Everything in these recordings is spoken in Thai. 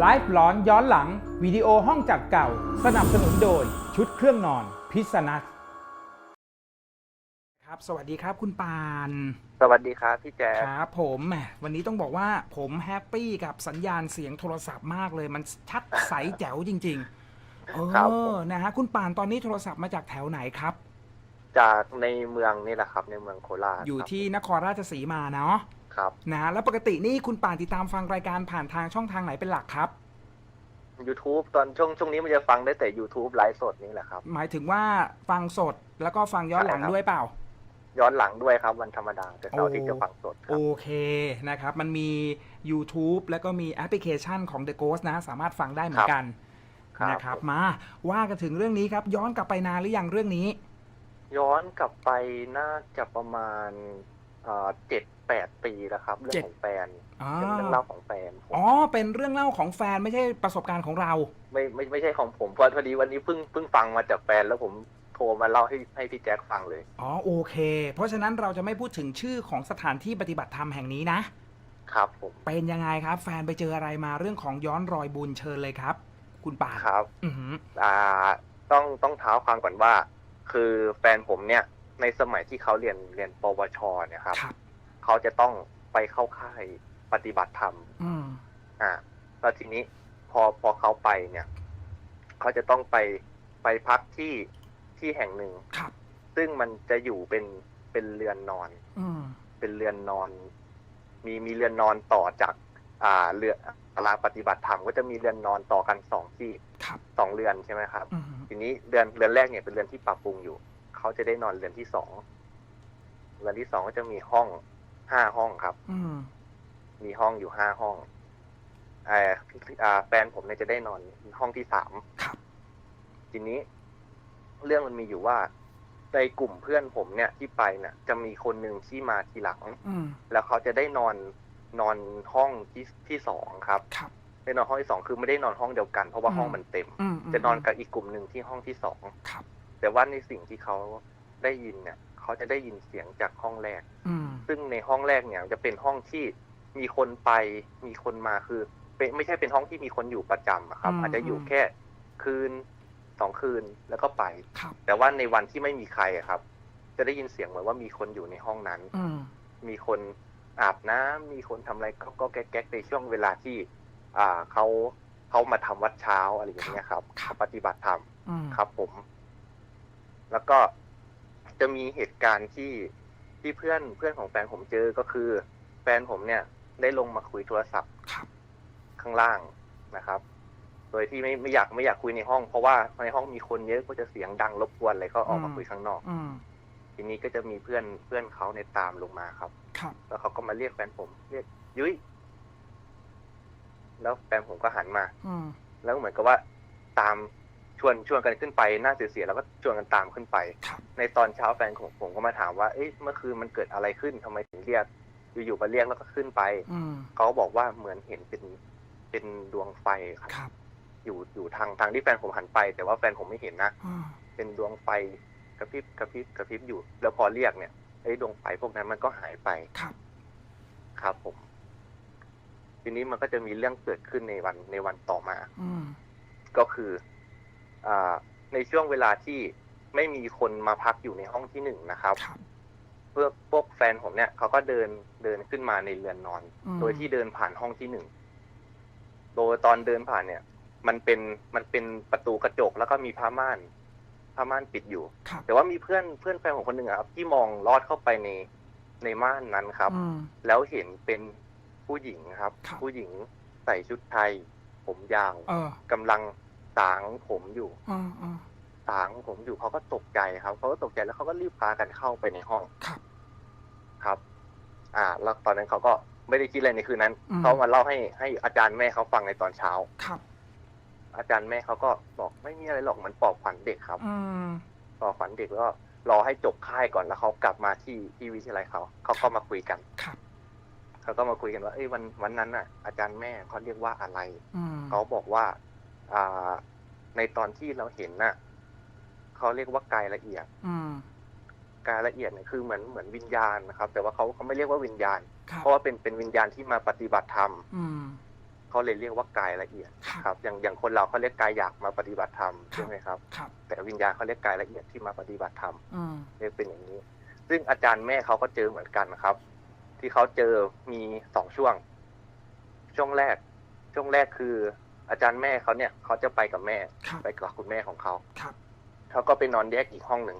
ไลฟ์หลอนย้อนหลัง วิดีโอห้องจัดเก่า สนับสนุนโดยชุดเครื่องนอนพิษณัทครับสวัสดีครับคุณปาน สวัสดีครับพี่แจ๊คครับผมแหมวันนี้ต้องบอกว่าผมแฮปปี้กับสัญญาณเสียงโทรศัพท์มากเลย มันชัดใสแจ๋วจริงๆเอครับผอมนะฮะคุณปานตอนนี้โทรศัพท์มาจากแถวไหนครับ จากในเมืองนี่แหละครับ ในเมืองโคราชอยู่ครับที่นครราชสีมาเนาะ ครับนะฮะแล้วปกตินี่คุณปานติดตามฟังรายการผ่านทางช่องทางไหนเป็นหลักครับ YouTube ตอนช่วงช่วงนี้มันจะฟังได้แต่ YouTube ไลฟ์สดนี่แหละครับ หมายถึงว่าฟังสดแล้วก็ฟังย้อนหลังใช่ครับ ด้วยเปล่า ย้อนหลังด้วยครับ วันธรรมดาแต่เสาร์อาที่โอ้จะฟังสดคโอรับ เคนะครับ มันมี YouTube แล้วก็มีแอปพลิเคชันของ The Ghost นะ สามารถฟังได้เหมือนกันครับ นะครับผมมาว่ากันถึงเรื่องนี้ครับ ย้อนกลับไปนานหรือยังเรื่องนี้ ย้อนกลับไปน่าจะประมาณ เจ็ดแปดปีแล้วครับ เรื่องเจ็ดของแฟนอ๋อเป็นเรื่องเล่าของแฟนผมอ๋อ เป็นเรื่องเล่าของแฟนไม่ใช่ประสบการณ์ของเรา ไม่ไม่ไม่ใช่ของผมเพราะพอดีวันนี้เพิ่งเพิ่งฟังมาจากแฟนแล้วผมโทรมาเล่าให้ให้พี่แจ๊คฟังเลย อ๋อโอเค เพราะฉะนั้นเราจะไม่พูดถึงชื่อของสถานที่ปฏิบัติธรรมแห่งนี้นะ ครับผมเป็นยังไงครับ แฟนไปเจออะไรมาเรื่องของย้อนรอยบุญเชิญเลยครับ คุณป่านครับ อือหือ อ่าต้องต้องเท้าความก่อนว่า คือแฟนผมเนี่ย ในสมัยที่เขาเรียนเรียนปวชเนี่ยครับ ครับ เขาจะต้องไปเข้าค่ายปฏิบัติธรรม อืม อ่าแล้วทีนี้พอพอเขาไปเนี่ย เขาจะต้องไปไปพักที่ที่แห่งหนึ่ง ครับ ซึ่งมันจะอยู่เป็นเป็นเรือนนอน อืม เป็นเรือนนอน มีมีเรือนนอนต่อจาก อ่าเรือศาลาปฏิบัติธรรมก็จะมีเรือนนอนต่อกันสองที่ครับ สองเรือนใช่ไหมครับ อืม ทีนี้เรือนเรือนแรกเนี่ยเป็นเรือนที่ปรับปรุงอยู่ เขาจะได้นอนเรือนที่สองเรือนที่สองก็จะมีห้องห้าห้องครับ อืมมีห้องอยู่ห้าห้องเอ่ออ่าแฟนผมเนี่ยจะได้นอนห้องที่สามครับ ทีนี้ เรื่องมันมีอยู่ว่าในกลุ่มเพื่อนผมเนี่ยที่ไปเนี่ยจะมีคนหนึ่งที่มาทีหลัง อืมแล้วเขาจะได้นอนนอนห้องที่ที่สองครับครับ ได้นอนห้องที่สองคือไม่ได้นอนห้องเดียวกันเพราะว่าอืมห้องมันเต็ม อืมจะนอนกับอีกกลุ่มหนึ่งที่ห้องที่สองครับ แต่ว่าในสิ่งที่เขาได้ยินเนี่ยเขาจะได้ยินเสียงจากห้องแรกอืมซึ่งในห้องแรกเนี่ยจะเป็นห้องที่มีคนไปมีคนมาคือเป็นไม่ใช่เป็นห้องที่มีคนอยู่ประจำอะครับ อาจจะอยู่แค่คืนสองคืนแล้วก็ไปครับแต่ว่าในวันที่ไม่มีใครอะครับ จะได้ยินเสียงเหมือนว่ามีคนอยู่ในห้องนั้นอืมมีคนอาบน้ำมีคนทำอะไรก็ก็แก๊กๆในช่วงเวลาที่ อ่าเขาเขามาทำวัดเช้าอะไรอย่างเงี้ยครับครับปฏิบัติธรรมอืมครับผม แล้วก็จะมีเหตุการณ์ที่ที่เพื่อนเพื่อนของแฟนผมเจอก็คือ แฟนผมเนี่ยได้ลงมาคุยโทรศัพท์ครับข้างล่างนะครับ โดยที่ไม่ไม่อยากไม่อยากคุยในห้อง เพราะว่าในห้องมีคนเยอะก็จะเสียงดังรบกวนอะไรก็ออกมาอืมคุยข้างนอกอืมทีนี้ก็จะมีเพื่อนเพื่อนเขาในยตามลงมาครับ ครับ แล้วเขาก็มาเรียกแฟนผมเรียกยุ้ยแล้วแฟนผมก็หันมาอืมแล้วเหมือนกับว่าตาม ชวนชวนกันขึ้นไปหน้าเสียๆแล้วก็ชวนกันตามขึ้นไปครับในตอนเช้าแฟนของผมก็มาถามว่าเอ๊ะเมื่อคืนมันเกิดอะไรขึ้นทำไมถึงเรียกอยู่ๆมาเรียกแล้วก็ขึ้นไปอืมเขาบอกว่าเหมือนเห็นเป็นเป็นดวงไฟครับครับ อยู่อยู่ทางทางที่แฟนผมหันไป แต่ว่าแฟนผมไม่เห็นนะอืมเป็นดวงไฟกระพริบกระพริบกระพริบอยู่ แล้วพอเรียกเนี่ยไอ้ดวงไฟพวกนั้นมันก็หายไปครับ ครับผม ทีนี้มันก็จะมีเรื่องเกิดขึ้นในวันในวันต่อมาอืมก็คืออ่า ในช่วงเวลาที่ไม่มีคนมาพักอยู่ในห้องที่หนึ่งนะครับครับ เพื่อพวกแฟนผมเนี่ยเขาก็เดินเดินขึ้นมาในเรือนนอนอืมโดยที่เดินผ่านห้องที่หนึ่งโดยตอนเดินผ่านเนี่ย มันเป็นมันเป็นประตูกระจกแล้วก็มีผ้าม่านผ้าม่านปิดอยู่ครับแต่ว่ามีเพื่อนเพื่อนแฟนผมคนหนึ่งอะครับ ที่มองลอดเข้าไปในในม่านนั้นครับอืมแล้วเห็นเป็นผู้หญิงครับครับ ผู้หญิงใส่ชุดไทย ผมยาวเออกำลัง สางผมอยู่อืมอืมสางผมอยู่เขาก็ตกใจครับเขาก็ตกใจแล้วเขาก็รีบพากันเข้าไปในห้องครับ ครับ อ่า แล้วตอนนั้นเขาก็ไม่ได้คิดอะไรในคืนนั้นอืม เขามาเล่าให้ให้อาจารย์แม่เขาฟังในตอนเช้า ครับ อาจารย์แม่เขาก็บอกไม่มีอะไรหรอกเหมันปลอบขวัญเด็กครับอืม ปลอบขวัญเด็กแล้วก็รอให้จบค่ายก่อนแล้วเขากลับมาที่ที่วิทยาลัยเขาเขาก็มาคุยกันครับ เขาก็มาคุยกันว่าเอ้ยวันวันนั้นน่ะ อาจารย์แม่เขาเรียกว่าอะไร อืมเขาบอกว่าอ่า ในตอนที่เราเห็นน่ะเขาเรียกว่ากายละเอียดอืมกายละเอียดเนี่ยคือเหมือนเหมือนวิญญาณนะครับ แต่ว่าเขาเขาไม่เรียกว่าวิญญาณครับเพราะว่าเป็นเป็นวิญญาณที่มาปฏิบัติธรรมอืมเขาเขาเลยเรียกว่ากายละเอียดครับครับ อย่างอย่างคนเราเขาเรียกกายอยากมาปฏิบัติธรรมครับใช่ไหมครับครับ แต่วิญญาณเขาเรียกกายละเอียดที่มาปฏิบัติธรรมอืมเรียกเป็นอย่างนี้ ซึ่งอาจารย์แม่เขาก็เจอเหมือนกันนะครับ ที่เขาเจอมีสองช่วง ช่วงแรก ช่วงแรกคือ อาจารย์แม่เขาเนี่ยเขาจะไปกับแม่ ครับ ไปกับคุณแม่ของเขาครับ เขาก็ไปนอนแยกอีกห้องหนึ่ง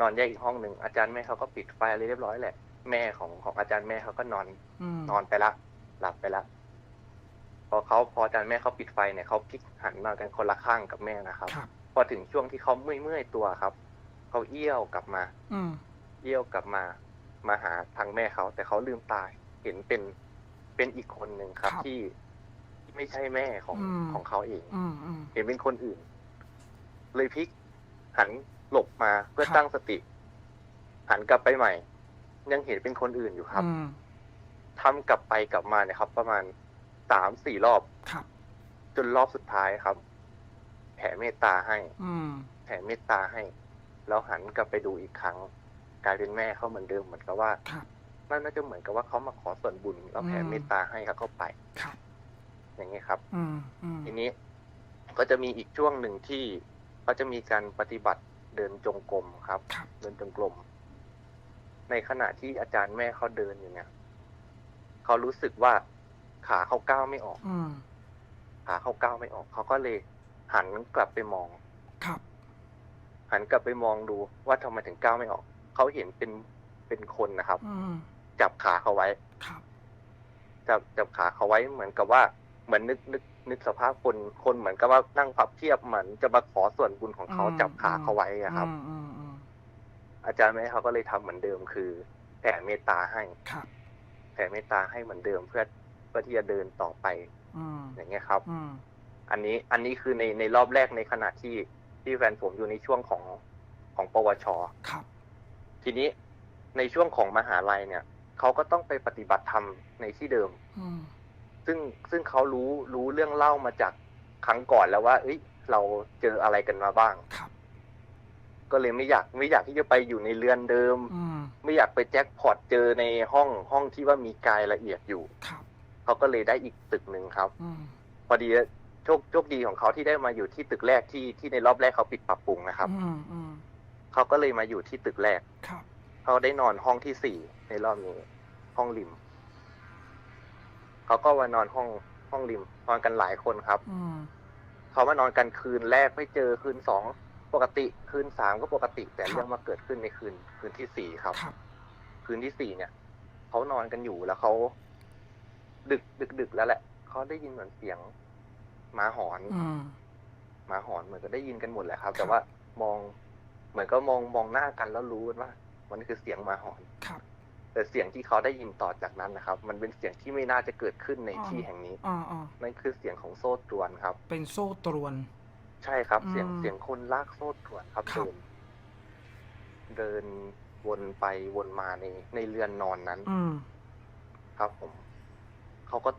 นอนแยกอีกห้องหนึ่งอาจารย์แม่เขาก็ปิดไฟอะไรเรียบร้อยแหละ แม่ของของอาจารย์แม่เขาก็นอน อืมนอนไปละหลับไปละพอเขาพออาจารย์แม่เขาปิดไฟเนี่ยเขาพลิกหันนอนกันคนละข้างกับแม่นะครับ ครับ พอถึงช่วงที่เขาเมื่อยเมื่อยๆตัวครับเขาเอี้ยวกลับมา อืมเอี้ยวกลับมา มาหาทางแม่เขาแต่เขาลืมตาเห็นเป็นเป็นอีกคนหนึ่งครับครับที่ที่ ไม่ใช่แม่ของอืม ของเขาเอง อืมอืม เห็นเป็นคนอื่น เลยพลิกหันหลบมาเพื่อครับ ตั้งสติ หันกลับไปใหม่ ยังเห็นเป็นคนอื่นอยู่ครับอืมทำกลับไปกลับมาเนี่ยครับ ประมาณสามสี่รอบ ครับ จนรอบสุดท้ายครับ แผ่เมตตาให้ อืม แผ่เมตตาให้ แล้วหันกลับไปดูอีกครั้ง กลายเป็นแม่เขาเหมือนเดิมเหมือนกับว่าครับ นั่นน่าจะเหมือนกับว่าเขามาขอส่วนบุญแล้วแผ่อืมเมตตาให้แล้วก็ไป ครับ อย่างนี้ยครับอืมอืมทีนี้ก็จะมีอีกช่วงหนึ่งที่เขาจะมีการปฏิบัติเดินจงกรมครับครับ เดินจงกรมในขณะที่อาจารย์แม่เขาเดินอยู่เนี่ยเขารู้สึกว่าขาเขาก้าวไม่ออกอืมขาเขาก้าวไม่ออก เขาก็เลยหันกลับไปมองครับ หันกลับไปมองดูว่าทำไมถึงก้าวไม่ออก เขาเห็นเป็นเป็นคนนะครับอืมจับขาเขาไว้ครับจับจับขาเขาไว้เหมือนกับว่า เหมือนนึกนึกนึกสภาพคนคนเหมือนกับว่านั่งพับเทียบเหมือนจะมาขอส่วนบุญของเขาอืมจับขาเขาไว้อะครับอืมอืมอืมอาจารย์แม่เขาก็เลยทำเหมือนเดิมคือ แผ่เมตตาให้ครับแผ่เมตตาให้เหมือนเดิมเพื่อเพื่อที่จะเดินต่อไปอืมอย่างเงี้ยครับอืมอันนี้อันนี้คือในในรอบแรกในขณะที่ที่แฟนผมอยู่ในช่วงของของปวชครับ ทีนี้ในช่วงของมหาลัยเนี่ยเขาก็ต้องไปปฏิบัติธรรมในที่เดิมอืม ซึ่งซึ่งเขารู้รู้เรื่องเล่ามาจากครั้งก่อนแล้วว่า เอ้ย เราเจออะไรกันมาบ้างครับก็เลยไม่อยากไม่อยากที่จะไปอยู่ในเรือนเดิมอืมไม่อยากไปแจ็คพอตเจอในห้องห้องที่ว่ามีกายละเอียดอยู่ครับเขาก็เลยได้อีกตึกหนึ่งครับอืมพอดีโชคโชคดีของเขาที่ได้มาอยู่ที่ตึกแรกที่ที่ในรอบแรกเขาปิดปรับปรุงนะครับอืมอืมเขาก็เลยมาอยู่ที่ตึกแรกครับเขาได้นอนห้องที่สี่ในรอบนี้ห้องริม เขาก็มานอนห้องห้องริมนอนกันหลายคนครับอืมเขามานอนกันคืนแรกไม่เจอคืนสองปกติคืนสามก็ปกติ แต่ครับเรื่องมาเกิดขึ้นในคืน คืนที่สี่ครับ ครับ คืนที่สี่เนี่ยเขานอนกันอยู่แล้วเขาดึกดึกดึกแล้วแหละเขาได้ยินเหมือนเสียงหมาหอน อืม หมาหอนเหมือนก็ได้ยินกันหมดแหละครับครับแต่ว่ามองเหมือนก็มองมองหน้ากันแล้วรู้กันว่า มันคือเสียงหมาหอน ครับ แต่เสียงที่เขาได้ยินต่อจากนั้นนะครับ มันเป็นเสียงที่ไม่น่าจะเกิดขึ้นในอ๋อที่แห่งนี้อ่าอ่านั่นคือเสียงของโซ่ตรวนครับ เป็นโซ่ตรวน ใช่ครับอืมเสียงเสียงคนลากโซ่ตรวนครับครับ เดินเดินวนไปวนมาในในเรือนนอนนั้น อืม ครับผมเขาก็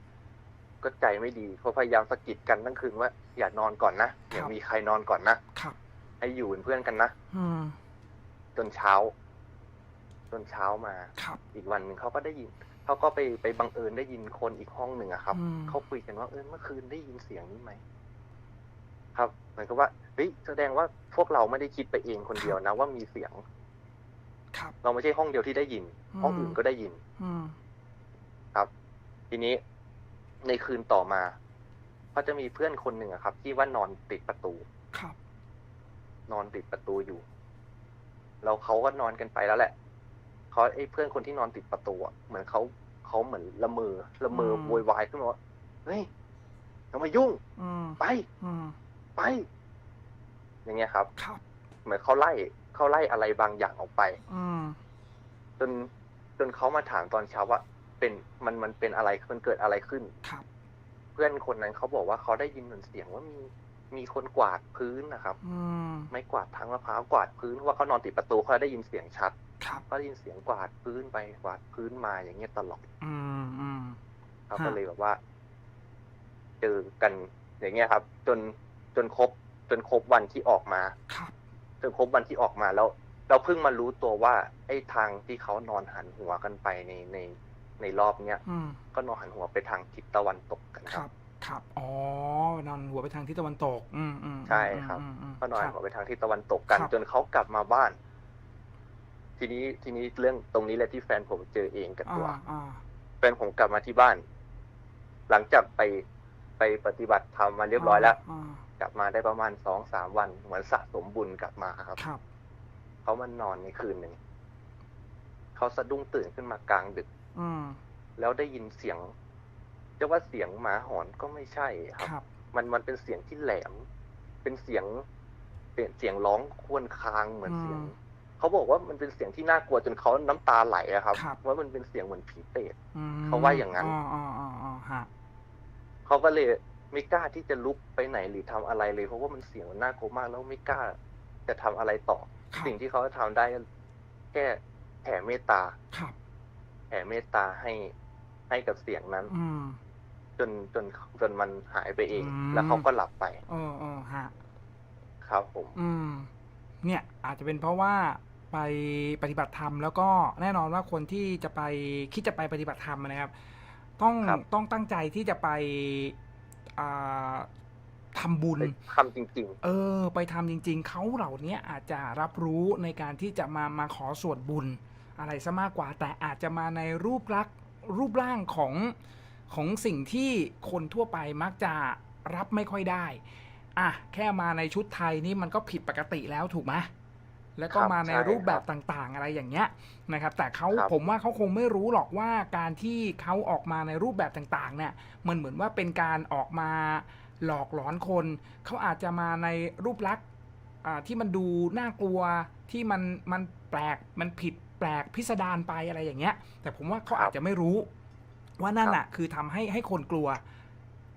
ก็ใจไม่ดีเขาพยายามสะกิดกันทั้งคืนว่าอย่านอนก่อนนะอย่ามีใครนอนก่อนนะครับ ให้อยู่เป็นเพื่อนกันนะ อืม จนเช้า จนเช้ามา ครับ อีกวันหนึ่งเขาก็ได้ยินเขาก็ไปไปบังเอิญได้ยินคนอีกห้องหนึ่งอะครับอืม เขาคุยกันว่าเออเมื่อคืนได้ยินเสียงนี้ไหมครับเหมือนกับว่าเฮ้ยแสดงว่าพวกเราไม่ได้คิดไปเองคนเดียวนะว่ามีเสียง ครับ เราไม่ใช่ห้องเดียวที่ได้ยิน ห้องอืมอื่นก็ได้ยิน อืมครับทีนี้ในคืนต่อมาเขาจะมีเพื่อนคนหนึ่งอะครับ ที่ว่านอนติดประตู ครับ นอนติดประตูอยู่แล้วเขาก็นอนกันไปแล้วแหละ เขาไอ้เพื่อนคนที่นอนติดประตูอะเหมือนเขาเขาเหมือนละเมอละเมอโวยวายขึ้นมาว่าเฮ้ยอย่ามายุ่งอืมไปอืมไป อย่างเงี้ยครับครับ เหมือนเขาไล่เขาไล่อะไรบางอย่างออกไปอืมจนจนเขามาถามตอนเช้าว่า เป็นมันมันเป็นอะไรมันเกิดอะไรขึ้นครับ เพื่อนคนนั้นเขาบอกว่าเขาได้ยินเหมือนเสียงว่ามีมีคนกวาดพื้นนะครับ อืมไม่กวาดทางมะพร้าวกวาดพื้นเพราะว่าเขานอนติดประตูเขาได้ยินเสียงชัด ครับเขาได้ยินเสียงกวาดพื้นไปกวาดพื้นมาอย่างเงี้ยตลอดอืมอืมเขาฮะก็เลยแบบว่า เจอกันอย่างเงี้ยครับ จนจนครบ จนครบวันที่ออกมาครับจนครบวันที่ออกมาแล้ว เราเพิ่งมารู้ตัวว่า ไอ้ทางที่เขานอนหันหัวกันไปในในในรอบเนี้ยอืมก็นอนหันหัวไปทางทิศตะวันตกกันคครัรับบครับ อ๋อนอนหัวไปทางทิศตะวันตก อืมอืมใช่ครับอืมอืมก็นอนคหัรันบหัวไปทางทิศตะวันตกกันครับจนเขากลับมาบ้าน ทีนี้ทีนี้เรื่องตรงนี้แหละที่แฟนผมเจอเองกับตัวอ่าอ่าแฟนผมกลับมาที่บ้าน หลังจากไปไปปฏิบัติธรรมมาเรียบร้อยแล้วากลับมาได้ประมาณสองสามวันเหมือนสะสมบุญกลับมาครับครับเขามานอนในคืนหนึ่งเขาสะดุ้งตื่นขึ้นมากลางดึก อืมแล้วได้ยินเสียงจะว่าเสียงหมาหอนก็ไม่ใช่ครับครับมันมันเป็นเสียงที่แหลม เป็นเสียงเสียงเสียงร้องครวญครางเหมือนเสียงอืม เขาบอกว่ามันเป็นเสียงที่น่ากลัวจนเขาน้ำตาไหลอะครับครับว่ามันเป็นเสียงเหมือนผีเปรตอืมเขาว่าอย่างนั้นอ๋ออ๋ออ๋ออ๋อฮะเขาก็เลยไม่กล้าที่จะลุกไปไหนหรือทำอะไรเลย เพราะว่ามันเสียงมันน่ากลัวมากแล้วไม่กล้า จะทำอะไรต่อครับสิ่งที่เขาทำได้ก็แค่แผ่เมตตาครับแผ่เมตตาให้ให้กับเสียงนั้นอืมจนจนจนมันหายไปเองอืมแล้วเขาก็หลับไปเออเออฮะ ครับผม อืม เนี่ย อาจจะเป็นเพราะว่า ไปปฏิบัติธรรมแล้วก็แน่นอนว่าคนที่จะไปคิดจะไปปฏิบัติธรรมนะครับ ต้องครับต้องตั้งใจที่จะไปอ่าทำบุญไปทำจริงเออ ไปทำจริง ๆเขาเหล่านี้อาจจะรับรู้ในการที่จะมามาขอส่วนบุญ อะไรซะมากกว่า แต่อาจจะมาในรูปลักษณ์รูปร่างของของสิ่งที่คนทั่วไปมักจะรับไม่ค่อยได้ อะ แค่มาในชุดไทยนี่มันก็ผิดปกติแล้วถูกไหม แล้วก็ครับมาในใช่รูปแบบครับต่างๆ อะไรอย่างเงี้ยนะครับ แต่เขาครับผมว่าเขาคงไม่รู้หรอกว่าการที่เขาออกมาในรูปแบบต่างๆ เนี่ย มันเหมือนว่าเป็นการออกมาหลอกหลอนคน เขาอาจจะมาในรูปลักษณ์อ่าที่มันดูน่ากลัวที่มันมันแปลกมันผิดแปลกพิสดารไปอะไรอย่างเงี้ย แต่ผมว่าเขาครับอาจจะไม่รู้ ว่านั่นครับน่ะคือทำให้ให้คนกลัว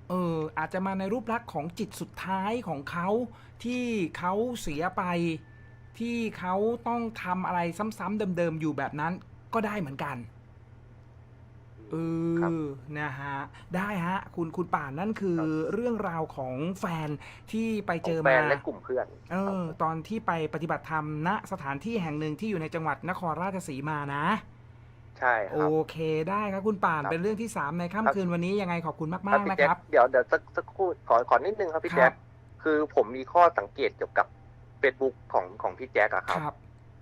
เอออาจจะมาในรูปลักษณ์ของจิตสุดท้ายของเขาที่เขาเสียไป ที่เขาต้องทำอะไรซ้ำๆเดิมๆอยู่แบบนั้นก็ได้เหมือนกันเอครับอนะฮะ ได้ฮะ คุณคุณป่านนั่นคือครับเรื่องราวของแฟนที่ไปขเจองอแฟมานและกลุ่มเพื่อน เอครับอตอนที่ไปปฏิบัติธรรมณสถานที่แห่งหนึ่งที่อยู่ในจังหวัดนครราชสีมานะ ใช่คโอรับเคได้ครับคุณป่านครับเป็นเรื่องที่สามในครับค่ำคืนวันนี้ยังไงขอบคุณครัมากบๆพี่นะแจ๊คครับรับ เดี๋ยวเดี๋ยวสักสักครู่ขอขอนิดนึงครับพี่ครับแจ๊คคือผมมีข้อสังเกตเกี่ยวกับ Facebook ของของพี่แจ๊คอะคครับรับ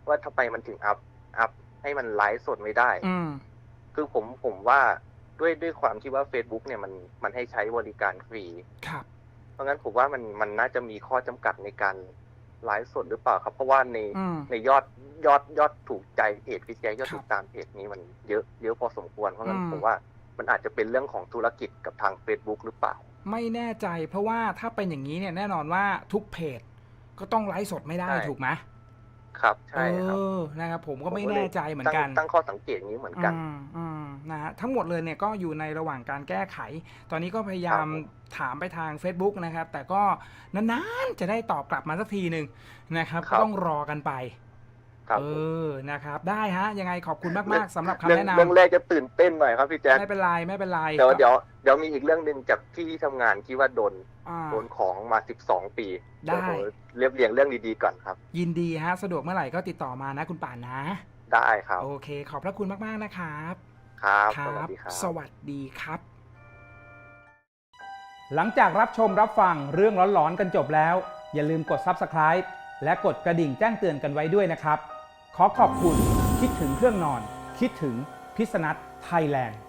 ว่าทำไมมันถึงอัพอัพให้มันไลฟ์สดไม่ได้ อืม คือผมผมว่าด้วยด้วยความที่ว่า Facebook เนี่ยมันมันให้ใช้บริการฟรี ครับ เพราะงั้นผมว่ามันมันน่าจะมีข้อจำกัดในการไลฟ์สดหรือเปล่าครับ เพราะว่าในอืม ในยอดยอดยอดถูกใจเพจพี่แจ๊คยอดครับถูกตามเพจนี้มันเยอะเยอะพอสมควร เพราะงั้นอืม ผมว่ามันอาจจะเป็นเรื่องของธุรกิจกับทาง Facebook หรือเปล่า ไม่แน่ใจเพราะว่าถ้าเป็นอย่างนี้เนี่ยแน่นอนว่าทุกเพจ ก็ต้องไลฟ์สดไม่ได้ใช่ ถูกไหมครับเอใช่ครับอนะครับผมก็ไม่ผลยแน่ใจเหมือนกัน ตั้งตั้งข้อสังเกตอย่างนี้เหมือนกัน อืมอืมนะฮะทั้งหมดเลยเนี่ยก็อยู่ในระหว่างการแก้ไข ตอนนี้ก็พยายามครับผมถามไปทาง Facebook นะครับ แต่ก็นานๆจะได้ตอบกลับมาสักทีหนึ่งนะครับครัก็บต้องรอกันไป ครับเอผมอนะครับ ได้ฮะ ยังไงขอบคุณมากๆสำหรับคำเรื่องแนะนเรื่องแรกจะตื่นเต้นหน่อยครับพี่แจ๊คำไม่เป็นไรไม่เป็นไรเดี๋ยวเดี๋ยวเดี๋ยวมีอีกเรื่องหนึ่งจากที่ที่ทำงานที่ว่าโดนอ่า โดนของมาสิบสองปีได้ เยวผมเรียบเรียงเรื่องดีๆก่อนครับ ยินดีฮะ สะดวกเมื่อไหร่ก็ติดต่อมานะคุณป่านนะ ได้ครับโอเค ขอบพระคุณมากๆนะครับ ครับคสรัวัสบดีครับ สวัสดีครับ หลังจากรับชมรับฟังเรื่องหลอนๆกันจบแล้ว อย่าลืมกด Subscribe และกดกระดิ่งแจ้งเตือนกันไว้ด้วยนะครับ ขอขอบคุณคิดถึงเครื่องนอน คิดถึงพิษณัทไทยแลนด์